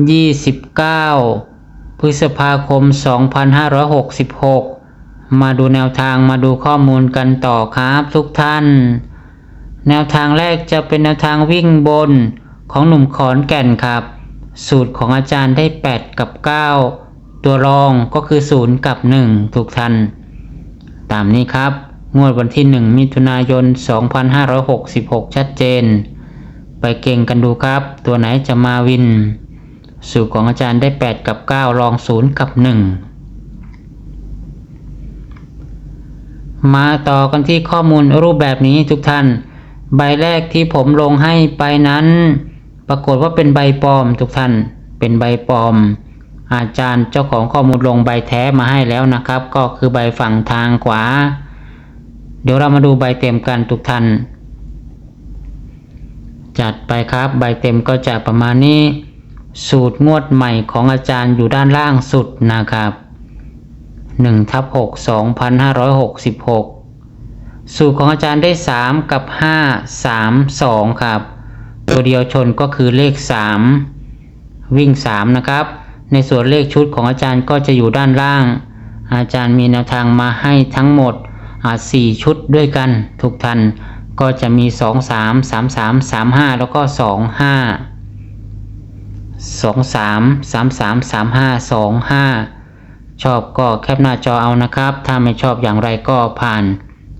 29 พฤษภาคม 2566 มาดูแนวทางมาดูข้อมูลกันต่อครับทุกท่าน แนวทางแรกจะเป็นแนวทางวิ่งบนของหนุ่มขอนแก่นครับ สูตรของอาจารย์ได้ 8 กับ 9 ตัวรองก็คือ 0 กับ 1 ทุกท่าน ตามนี้ครับ งวดวันที่ 1 มิถุนายน 2566 ชัดเจน ไปเก่งกันดูครับ ตัวไหนจะมาวิน สูตรของอาจารย์ได้ 8 กับ 9 รอง 0 กับ 1 มาต่อกันที่ข้อมูลรูปแบบนี้ทุกท่าน ใบแรกที่ผมลงให้ไปนั้น ปรากฏว่าเป็นใบปลอมทุกท่าน เป็นใบปลอม อาจารย์เจ้าของข้อมูลลงใบแท้มาให้แล้วนะครับ ก็คือใบฝั่งทางขวา เดี๋ยวเรามาดูใบเต็มกันทุกท่าน จัดไปครับ ใบเต็มก็จะประมาณนี้ สูตรงวดใหม่ของอาจารย์อยู่ด้านล่างสุดนะครับ1ทับ6 2566 สูตรของอาจารย์ได้ 3 กับ 5 3 2 ครับ ตัวเดียวชนก็คือเลข 3 วิ่ง 3 นะครับ ในส่วนเลขชุดของอาจารย์ก็จะอยู่ด้านล่าง อาจารย์มีแนวทางมาให้ทั้งหมดอาสี่ชุดด้วยกันทุกท่านก็จะมี 2 3 3 3 3 5 แล้วก็ 2 5 2 3 3 3 3 5 2 5ชอบก็แคปหน้าจอเอานะครับ ถ้าไม่ชอบอย่างไรก็ผ่าน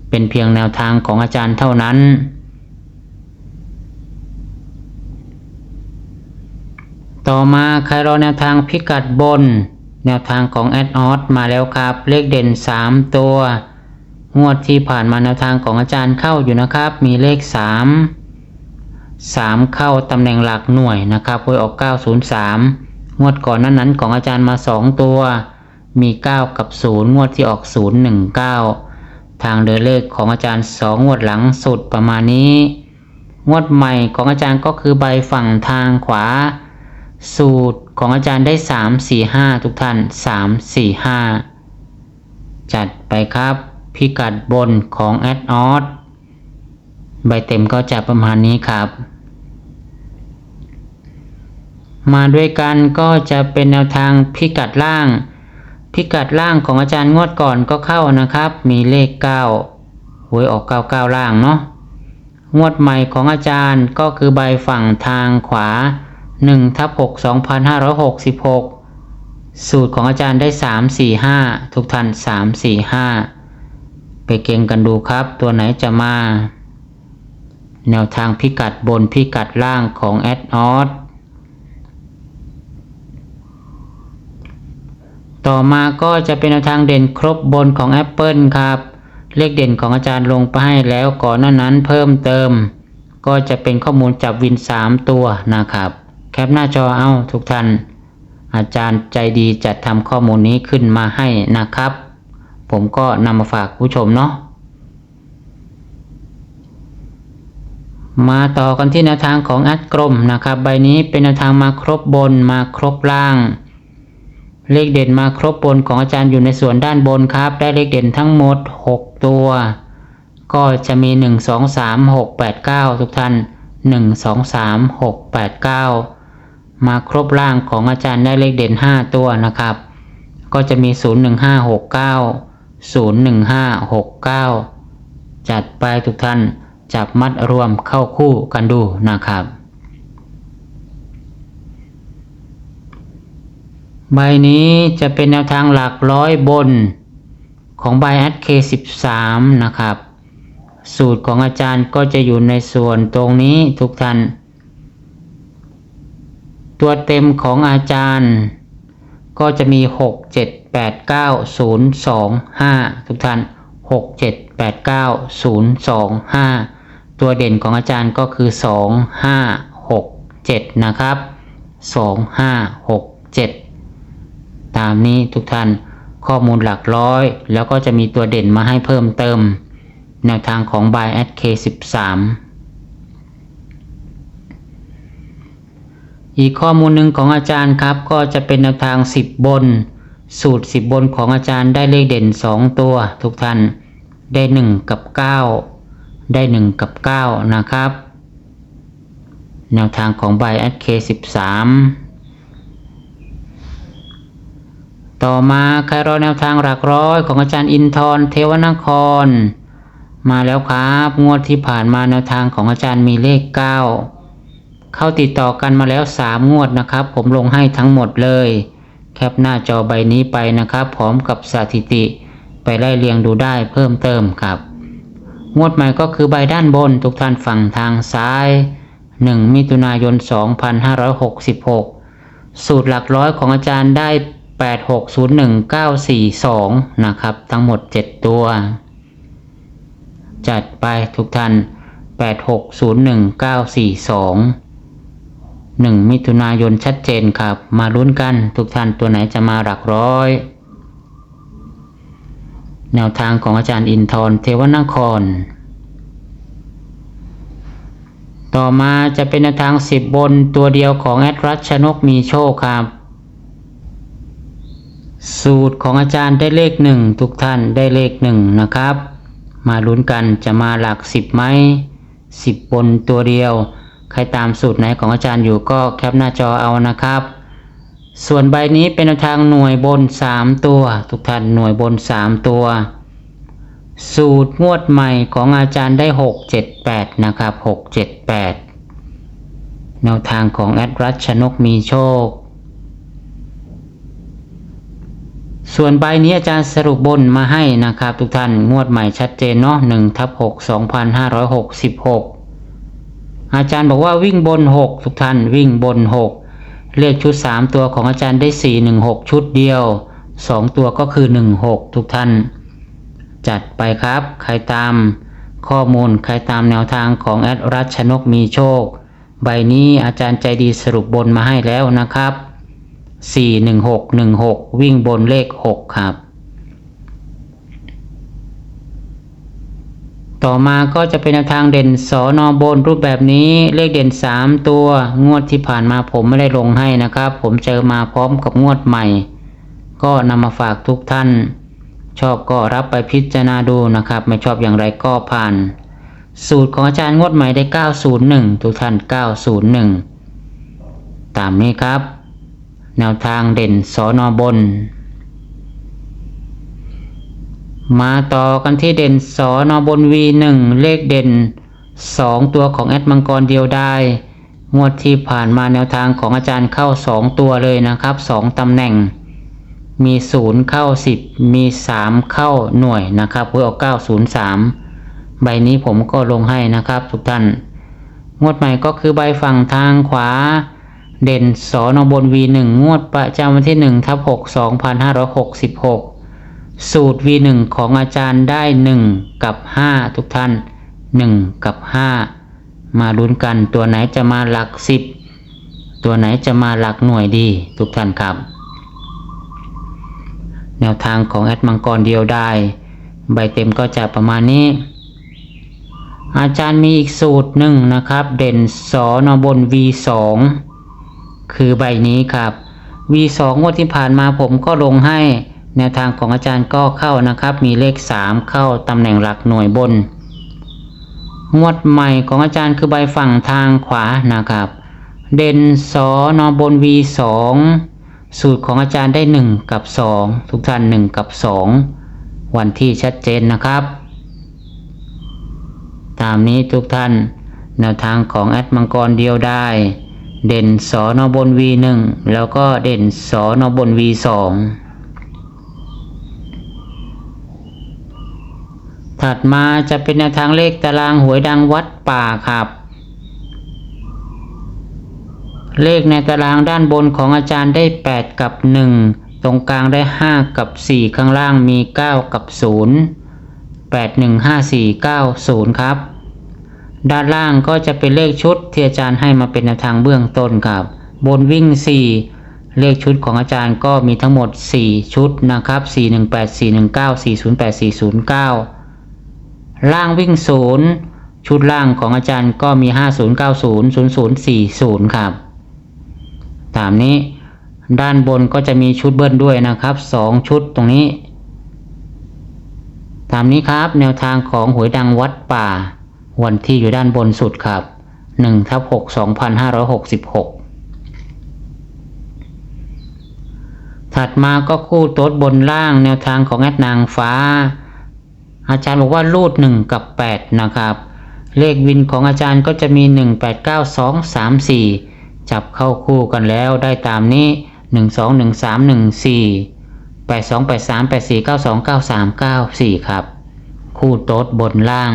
เป็นเพียงแนวทางของอาจารย์เท่านั้น ต่อมาใครรอแนวทางพิกัดบน แนวทางของแอดออสมาแล้วครับ เลขเด่น 3 ตัว งวดที่ผ่านมาแนวทางของอาจารย์เข้าอยู่นะครับ มีเลข 3 3 เข้าตำแหน่งหลักหน่วยนะครับหวยออก 903 งวดก่อนนั้นนั้นของอาจารย์มา 2 ตัว มี 9 กับ 0 งวดที่ออก 019 ทางเดินเลขของอาจารย์ 2 งวดหลังสุดประมาณนี้ งวดใหม่ของอาจารย์ก็คือใบฝั่งทางขวา สูตรของอาจารย์ได้ 3 4 5 ทุกท่าน 3 4 5 จัดไปครับ พิกัดบนของแอดออส ใบเต็มก็จะประมาณนี้ครับ มาด้วยกันก็จะเป็นแนวทางพิกัดล่าง พิกัดล่างของอาจารย์งวดก่อนก็เข้านะครับ มีเลข 9หวยออก 99 ล่างเนาะงวดใหม่ของอาจารย์ก็คือใบฝั่งทางขวา1ทับ6 2566สูตรของอาจารย์ได้ 3 4 5 ทุกท่าน3 4 5 ไปเก่งกันดูครับ ตัวไหนจะมา แนวทางพิกัดบนพิกัดล่างของแอดออสต่อมาก็จะเป็นแนวทางเด่นครบบนของ Apple ครับ เลขเด่นของอาจารย์ลงไปให้แล้วก่อนหน้านั้นเพิ่มเติม ก็จะเป็นข้อมูลจับวิน 3 ตัวนะครับ แคปหน้าจอเอาทุกท่าน อาจารย์ใจดีจัดทำข้อมูลนี้ขึ้นมาให้นะครับ ผมก็นำมาฝากผู้ชมเนาะ มาต่อกันที่แนวทางของแอดกรมนะครับ ใบนี้เป็นแนวทางมาครบบนมาครบล่าง เลขเด่นมาครบบนของอาจารย์อยู่ในส่วนด้านบนครับ ได้เลขเด่นทั้งหมด 6 ตัว ก็จะมี 1 2 3 6 8 9 ทุกท่าน 1 2 3 6 8 9 มาครบล่างของอาจารย์ได้เลขเด่น 5 ตัวนะครับ ก็จะมี 0 1 5 6 9 0 1 5 6 9 จัดไปทุกท่าน จับมัดรวมเข้าคู่กันดูนะครับ ใบนี้จะเป็นแนวทางหลักร้อยบนของใบแอดเค13 นะครับ สูตรของอาจารย์ก็จะอยู่ในส่วนตรงนี้ทุกท่าน ตัวเต็มของอาจารย์ก็จะมี 6 7 8 9 0 2 5 ทุกท่าน 6 7 8 9 0 2 5 ตัวเด่นของอาจารย์ก็คือ 2 5 6 7 นะครับ 2 5 6 7ามนี้ทุกท่านข้อมูลหลักร้อย แล้วก็จะมีตัวเด่นมาให้เพิ่มเติม แนวทางของ by at k13 อีกข้อมูลหนึ่งของอาจารย์ครับ ก็จะเป็นแนวทาง 10 บน สูตร 10 บนของอาจารย์ได้เลขเด่น 2 ตัว ทุกท่านได้ 1 กับ 9 ได้ 1 กับ 9 นะครับ แนวทางของ by at k13 ต่อมาใครรอแนวทางหลักร้อยของอาจารย์อินทร์เทวนคร มาแล้วครับ งวดที่ผ่านมาแนวทางของอาจารย์มีเลข 9 เข้าติดต่อกันมาแล้ว 3 งวดนะครับ ผมลงให้ทั้งหมดเลย แคปหน้าจอใบนี้ไปนะครับ พร้อมกับสถิติไปไล่เรียงดูได้เพิ่มเติมครับ งวดใหม่ก็คือใบด้านบนทุกท่านฝั่งทางซ้าย 1 มิถุนายน 2566 สูตรหลักร้อยของอาจารย์ได้ 8601942 นะครับ ทั้งหมด 7 ตัว จัดไปทุกท่าน 8601942 1 มิถุนายนชัดเจนครับ มาลุ้นกันทุกท่านตัวไหนจะมาหลักร้อย แนวทางของอาจารย์อินทร์เทวนคร ต่อมาจะเป็นแนวทาง10บนตัวเดียวของแอดรัชชนกมีโชคครับ สูตรของอาจารย์ได้เลขหนึ่งทุกท่านได้เลขหนึ่งนะครับ มาลุ้นกันจะมาหลักสิบไหมสิบบนตัวเดียว ใครตามสูตรไหนของอาจารย์อยู่ก็แคปหน้าจอเอานะครับ ส่วนใบนี้เป็นแนวทางหน่วยบนสามตัว ทุกท่านหน่วยบนสามตัว สูตรงวดใหม่ของอาจารย์ได้หกเจ็ดแปดนะครับหกเจ็ดแปดแนวทางของแอดรัชชนกมีโชค ส่วนใบนี้อาจารย์สรุปบนมาให้นะครับ ทุกท่านงวดใหม่ชัดเจนเนาะหนึ่งทับหกสองพันห้าร้อยหกสิบหกอาจารย์บอกว่าวิ่งบนหกทุกท่านวิ่งบนหก เลขชุดสามตัวของอาจารย์ได้ 416 ชุดเดียวสองตัวก็คือ 16 ทุกท่าน จัดไปครับ ใครตามข้อมูลใครตามแนวทางของแอดรัชนกมีโชค ใบนี้อาจารย์ใจดีสรุปบนมาให้แล้วนะครับ 41616 วิ่งบนเลข 6 ครับ ต่อมาก็จะเป็นแนวทางเด่นสอนอบนรูปแบบนี้เลขเด่น 3 ตัวงวดที่ผ่านมาผมไม่ได้ลงให้นะครับ ผมเจอมาพร้อมกับงวดใหม่ ก็นำมาฝากทุกท่าน ชอบก็รับไปพิจารณาดูนะครับ ไม่ชอบอย่างไรก็ผ่าน สูตรของอาจารย์งวดใหม่ได้ 901 ทุกท่าน 901 ตามนี้ครับ แนวทางเด่นสอนอบน มาต่อกันที่เด่นสอนอบน V1 เลขเด่น 2 ตัวของแอดมังกรเดียวได้ งวดที่ผ่านมาแนวทางของอาจารย์เข้า 2 ตัวเลยนะครับ 2 ตำแหน่ง มี 0 เข้า 10 มี 3 เข้าหน่วยนะครับเพื่อเอา903 ใบนี้ผมก็ลงให้นะครับทุกท่าน งวดใหม่ก็คือใบฝั่งทางขวา เด่นสอนบน V1 งวดประจำวันที่1ทับ6 2566 สูตร V1 ของอาจารย์ได้ 1 กับ 5 ทุกท่าน 1 กับ 5 มาลุ้นกันตัวไหนจะมาหลัก 10 ตัวไหนจะมาหลักหน่วยดีทุกท่านครับ แนวทางของแอดมังกรเดียวได้ ใบเต็มก็จะประมาณนี้ อาจารย์มีอีกสูตรหนึ่งนะครับ เด่นสอนบน V2 คือใบนี้ครับ V2 งวดที่ผ่านมาผมก็ลงให้ แนวทางของอาจารย์ก็เข้านะครับ มีเลข 3 เข้าตำแหน่งหลักหน่วยบน งวดใหม่ของอาจารย์คือใบฝั่งทางขวานะครับ เด่นสอนบน V2 สูตรของอาจารย์ได้ 1 กับ 2 ทุกท่าน 1 กับ 2 วันที่ชัดเจนนะครับ ตามนี้ทุกท่าน แนวทางของแอดมังกรเดียวได้ เด่นสอนบน V1 แล้วก็เด่นสอนบน V2 ถัดมาจะเป็นแนวทางเลขตารางหวยดังวัดป่าครับ เลขในตารางด้านบนของอาจารย์ได้ 8 กับ 1 ตรงกลางได้ 5 กับ 4 ข้างล่างมี 9 กับ 0 8 1 5 4 9 0ครับ ด้านล่างก็จะเป็นเลขชุดที่อาจารย์ให้มาเป็นแนวทางเบื้องต้นครับ บนวิ่งเลขชุดของอาจารย์ก็มีทั้งหมด 4 ชุดนะครับ 418 419 408 409 ล่างวิ่งศูนย์ชุดล่างของอาจารย์ก็มี 5090 0040 ครับ ตามนี้ด้านบนก็จะมีชุดเบิ้ลด้วยนะครับ 2 ชุดตรงนี้ ตามนี้ครับแนวทางของหวยดังวัดป่า วันที่อยู่ด้านบนสุดครับ1ทับ6 2566 ถัดมาก็คู่โต๊ดบนล่างแนวทางของแอดนางฟ้า อาจารย์บอกว่ารูด1 กับ 8 นะครับ เลขวินของอาจารย์ก็จะมี 1 8 9 2 3 4 จับเข้าคู่กันแล้วได้ตามนี้ 1 2 1 3 1 4 8 2 8 3 8 4 9 2 9 3 9 4 ครับ คู่โต๊ดบนล่าง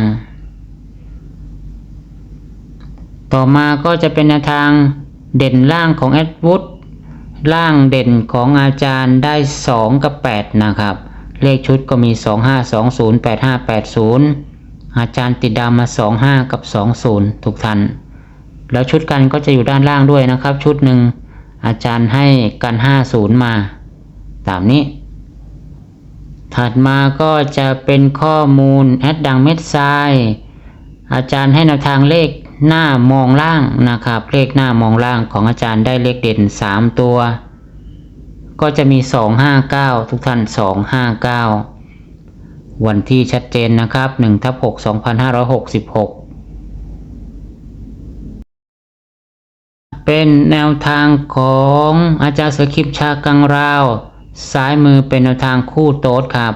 ต่อมาก็จะเป็นแนวทางเด่นล่างของแอดวุฒล่างเด่นของอาจารย์ได้ 2 กับ 8 นะครับ เลขชุดก็มี 25 20 85 80 อาจารย์ติดดาวมา 25 กับ 20 ทุกท่าน แล้วชุดกันก็จะอยู่ด้านล่างด้วยนะครับ ชุดหนึ่งอาจารย์ให้กัน 50 มา ตามนี้ ถัดมาก็จะเป็นข้อมูลแอดดังเม็ดทรายอาจารย์ให้แนวทางเลขหน้ามองล่างนะครับ เลขหน้ามองล่างของอาจารย์ได้เลขเด่น 3 ตัว ก็จะมี 259 ทุกท่าน 259 วันที่ชัดเจนนะครับ1ทับ6 2566 เป็นแนวทางของอาจารย์สคริปชากังราว ซ้ายมือเป็นแนวทางคู่โต๊ดครับ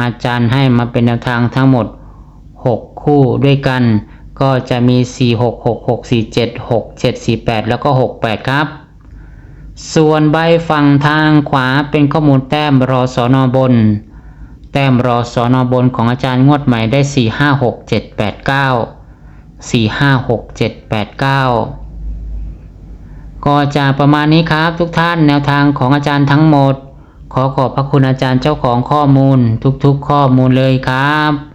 อาจารย์ให้มาเป็นแนวทางทั้งหมด 6 คู่ด้วยกัน ก็จะมี 4 6 6 6 4 7 6 7 4 8 แล้วก็ 68 ครับ ส่วนใบฝั่งทางขวาเป็นข้อมูลแต้มรอสอนอบน แต้มรอสอนอบนของอาจารย์งวดใหม่ได้ 4 5 6 7 8 9 4 5 6 7 8 9 ก็จะประมาณนี้ครับทุกท่านแนวทางของอาจารย์ทั้งหมด ขอขอบพระคุณอาจารย์เจ้าของข้อมูลทุกๆข้อมูลเลยครับ